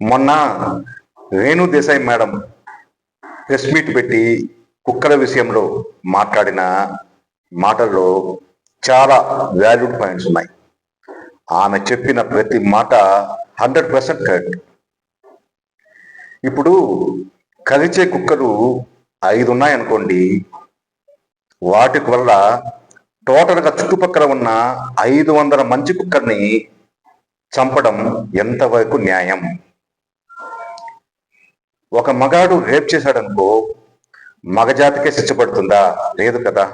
మొన్న Renu Desai madam press meet పెట్టి కుక్కల విషయంలో మాట్లాడిన మాటల్లో చాలా వాల్యూడ్ పాయింట్స్ ఉన్నాయి. ఆమె చెప్పిన ప్రతి మాట హండ్రెడ్ పర్సెంట్ కరెక్ట్. ఇప్పుడు కరిచే కుక్కలు ఐదు ఉన్నాయనుకోండి వాటి వల్ల టోటల్గా చుట్టుపక్కల ఉన్న ఐదు వందల మంచి కుక్కర్ని చంపడం ఎంతవరకు న్యాయం? ఒక మగాడు రేప్ చేశాడు అనుకో మగజాతికే శిక్షపడుతుందా లేదు కదా.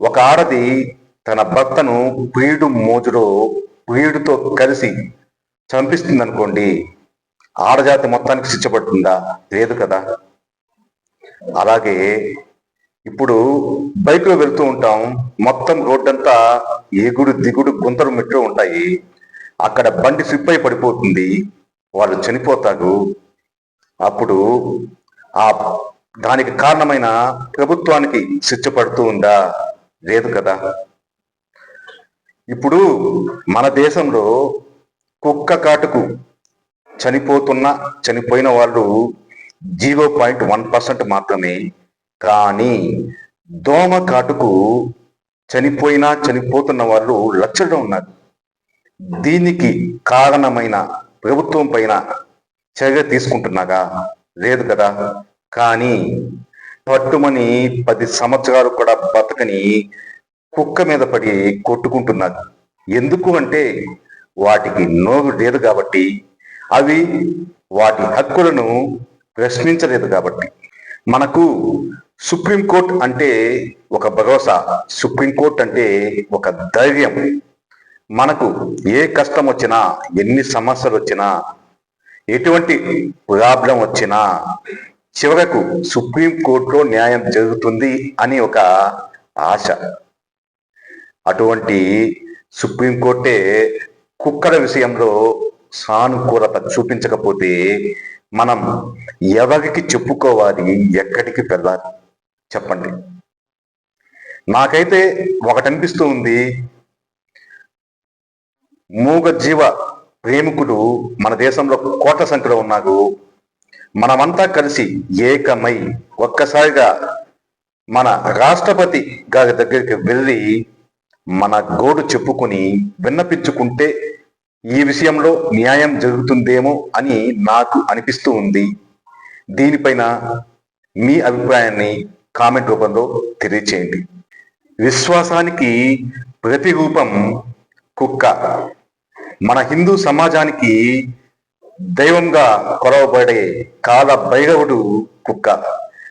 ఒక ఆడది తన భర్తను పీడు మోజులో పీడుతో కలిసి చంపిస్తుంది అనుకోండి ఆడజాతి మొత్తానికి శిక్షపడుతుందా లేదు కదా. అలాగే ఇప్పుడు బైక్లో వెళ్తూ ఉంటాం. మొత్తం రోడ్డంతా ఎగుడు దిగుడు గుంతలు మెట్లు ఉంటాయి. అక్కడ బండి స్లిప్ అయి పడిపోతుంది. వాళ్ళు చనిపోతారు. అప్పుడు ఆ దానికి కారణమైన ప్రభుత్వానికి శిక్ష పడుతూ ఉందా? లేదు కదా. ఇప్పుడు మన దేశంలో కుక్క కాటుకు చనిపోతున్న చనిపోయిన వాళ్ళు జీరో పాయింట్ వన్ పర్సెంట్ మాత్రమే. కానీ దోమ కాటుకు చనిపోయినా చనిపోతున్న వాళ్ళు లక్షల్లో ఉన్నారు. దీనికి కారణమైన ప్రభుత్వం పైన చర్య తీసుకుంటున్నాగా? లేదు కదా. కానీ పట్టుమని పది సంవత్సరాలు కూడా బతకని కుక్క మీద పడి కొట్టుకుంటున్నారు ఎందుకు అంటే వాటికి నోరు లేదు కాబట్టి అవి వాటి హక్కులను ప్రశ్నించలేదు కాబట్టి. మనకు సుప్రీంకోర్టు అంటే ఒక భరోసా సుప్రీంకోర్టు అంటే ఒక ధైర్యం. మనకు ఏ కష్టం వచ్చినా ఎన్ని సమస్యలు వచ్చినా ఎటువంటి ప్రాబ్లం వచ్చినా చివరకు సుప్రీంకోర్టులో న్యాయం జరుగుతుంది అని ఒక ఆశ. అటువంటి సుప్రీంకోర్టే కుక్కల విషయంలో సానుకూలత చూపించకపోతే మనం ఎవరికి చెప్పుకోవాలి ఎక్కడికి వెళ్ళాలి? చెప్పండి. నాకైతే ఒకటి అనిపిస్తూ ఉంది. మూగ జీవ ప్రేమికులు మన దేశంలో కోట సంఖ్యలో ఉన్నారు మనమంతా కలిసి ఏకమై ఒక్కసారిగా మన రాష్ట్రపతి గారి దగ్గరికి వెళ్ళి మన గోడు చెప్పుకొని విన్నపించుకుంటే ఈ విషయంలో న్యాయం జరుగుతుందేమో అని నాకు అనిపిస్తూ ఉంది. దీనిపైన మీ అభిప్రాయాన్ని కామెంట్ రూపంలో తెలియచేయండి. విశ్వాసానికి ప్రతిరూపం కుక్క. మన హిందూ సమాజానికి దైవంగా కొలవబడే కాల భైరవుడు కుక్క.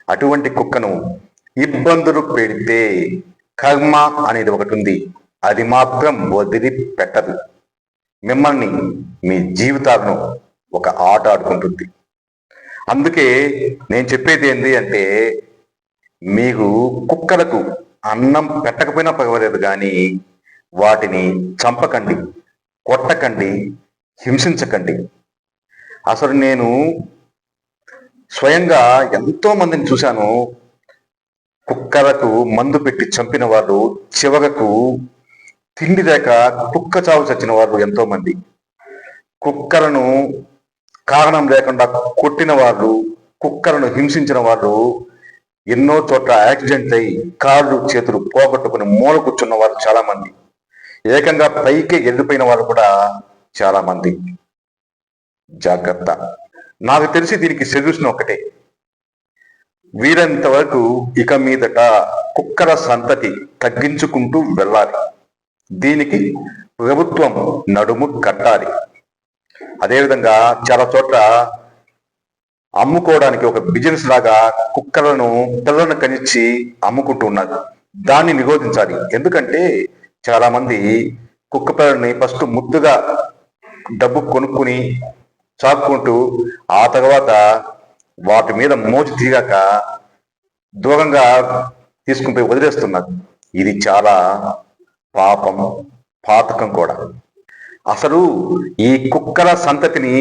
అటువంటి కుక్కను ఇబ్బందులు పెడితే కర్మ అనేది ఒకటి ఉంది. అది మాత్రం వదిలి పెట్టదు మిమ్మల్ని మీ జీవితాలను ఒక ఆట ఆడుకుంటుంది. అందుకే నేను చెప్పేది ఏంటి అంటే మీకు కుక్కలకు అన్నం పెట్టకపోయినా పర్వాలేదు కానీ వాటిని చంపకండి. కొట్టకండి హింసించకండి. అసలు నేను స్వయంగా ఎంతో మందిని చూశాను. కుక్కలకు మందు పెట్టి చంపిన వాళ్ళు చివరకు తిండి లేక కుక్క చావు చచ్చిన వాళ్ళు ఎంతో మంది. కుక్కలను కారణం లేకుండా కొట్టిన వాళ్ళు కుక్కలను హింసించిన వాళ్ళు ఎన్నో చోట్ల యాక్సిడెంట్ అయి కాళ్ళు చేతులు పోగొట్టుకుని మూల కూర్చున్న వాళ్ళు చాలా మంది ఏకంగా పైకి ఎండిపోయిన వాళ్ళు కూడా చాలా మంది. జాగ్రత్త. నాకు తెలిసి దీనికి సొల్యూషన్ ఒకటే వీరంత వరకు ఇక మీదట కుక్కల సంతతి తగ్గించుకుంటూ వెళ్ళాలి. దీనికి ప్రభుత్వం నడుము కట్టాలి. అదేవిధంగా చాలా చోట్ల అమ్ముకోవడానికి ఒక బిజినెస్ లాగా కుక్కలను పిల్లలను కనిచ్చి అమ్ముకుంటూ ఉన్నారు. దాన్ని నిరోధించాలి. ఎందుకంటే చాలా మంది కుక్క పిల్లల్ని ఫస్ట్ ముద్దుగా డబ్బు కొనుక్కుని చాక్కుంటూ ఆ తర్వాత వాటి మీద మోజు తీరాక దూరంగా తీసుకుని పోయి వదిలేస్తున్నారు. ఇది చాలా పాపం పాతకం కూడా. అసలు ఈ కుక్కల సంతతిని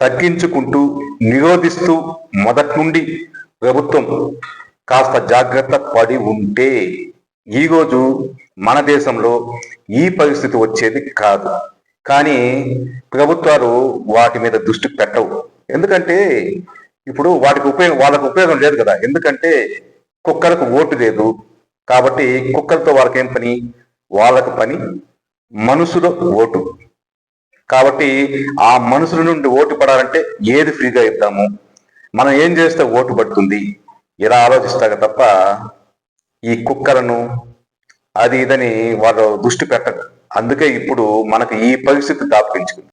తగ్గించుకుంటూ నిరోధిస్తూ మొదటి నుండి ప్రభుత్వం కాస్త జాగ్రత్త పడి ఉంటే ఈరోజు మన దేశంలో ఈ పరిస్థితి వచ్చేది కాదు. కానీ ప్రభుత్వాలు వాటి మీద దృష్టి పెట్టవు. ఎందుకంటే ఇప్పుడు వాటికి ఉపయోగం వాళ్ళకు ఉపయోగం లేదు కదా. ఎందుకంటే కుక్కలకు ఓటు లేదు. కాబట్టి కుక్కలతో వాళ్ళకి ఏం పని? వాళ్ళకి పని మనుషుల ఓటు. కాబట్టి ఆ మనుషుల నుండి ఓటు పడాలంటే ఏది ఫ్రీగా ఇద్దాము? మనం ఏం చేస్తే ఓటు పడుతుంది? ఇలా ఆలోచిస్తాక తప్ప ఈ కుక్కలను అది ఇదని వాళ్ళు దృష్టి పెట్టరు అందుకే ఇప్పుడు మనకు ఈ పరిస్థితి దాపురించుకుంది.